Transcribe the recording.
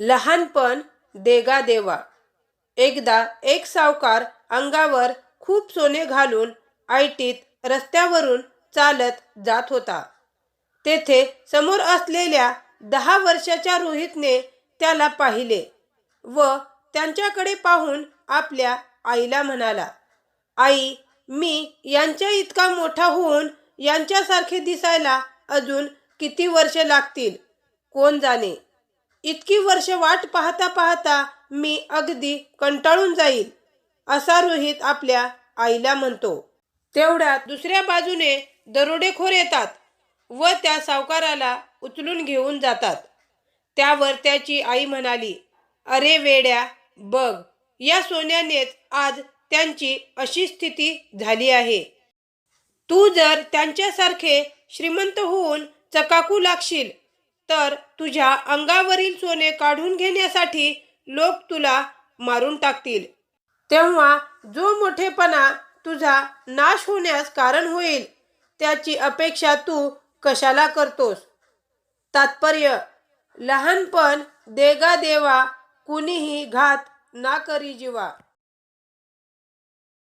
लहानपण देगा देवा. एकदा एक सावकार अंगावर खूप सोने घालून आयटीत रस्त्यावरून चालत जात होता. तेथे समोर असलेल्या दहा वर्षाच्या रोहितने त्याला पाहिले व त्यांच्याकडे पाहून आपल्या आईला म्हणाला आई मी यांच्या इतका मोठा होऊन यांच्यासारखे दिसायला अजून किती वर्ष लागतील? कोण जाणे? इतकी वर्ष वाट पाहता पाहता मी अगदी कंटाळून जाईल असा रोहित आपल्या आईला म्हणतो. तेवढ्यात दुसऱ्या बाजूने दरोडेखोर येतात व त्या सावकाराला उचलून घेऊन जातात. त्यावर त्याची आई म्हणाली अरे वेड्या बघ या सोन्यानेच आज त्यांची अशी स्थिती झाली आहे. तू जर त्यांच्यासारखे श्रीमंत होऊन चकाकू लागशील तर तुझ्या अंगावरील सोने काढून घेण्यासाठी लोक तुला मारून टाकतील. तेव्हा जो मोठेपणा तुझा नाश होण्यास कारण होईल त्याची अपेक्षा तू कशाला करतोस? तात्पर्य लहानपण देगा देवा कुणीही घात ना करी जीवा.